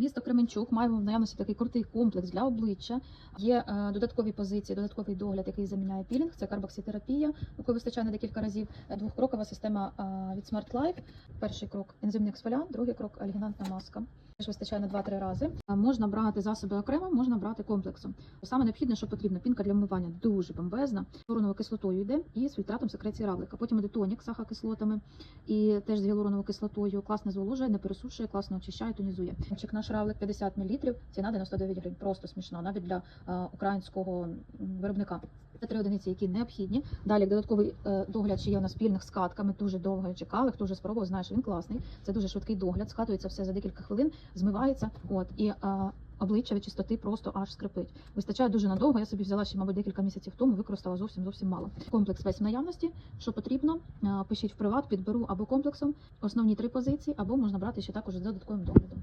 Місто Кременчук маємо в наявності такий крутий комплекс для обличчя. Є е, додаткові позиції, додатковий догляд, який заміняє пілінг. Це карбокситерапія, якої вистачає на декілька разів. Е, Двохкрокова система е, від Smart Life. Перший крок ензимний ексфоліант, другий крок альгінантна маска. Теж вистачає на 2-3 рази. Можна брати засоби окремо, можна брати комплексом. Саме необхідне, що потрібно, пінка для вмивання дуже бомбезна. Гіалуроновою кислотою йде і з фільтратом секреції равлика. Потім іде тонік з сахокислотами і теж з гіалуроновою кислотою. Класно зволожує, не пересушує, класно очищає, тонізує. Чек наш равлик 50 мл, ціна 99 гривень. Просто смішно, навіть для е, українського виробника. Це три одиниці, які необхідні. Далі додатковий е, догляд, ще є у нас спільних з катками. Дуже довго чекали. Хто вже спробував, знає, що він класний. Це дуже швидкий догляд. Скатується все за декілька хвилин, змивається. От і е, обличчя від чистоти просто аж скрипить. Вистачає дуже надовго. Я собі взяла ще, мабуть, декілька місяців тому. Використала зовсім зовсім мало. Комплекс весь в наявності. Що потрібно, пишіть в приват, підберу або комплексом. Основні три позиції, або можна брати ще також з додатковим доглядом.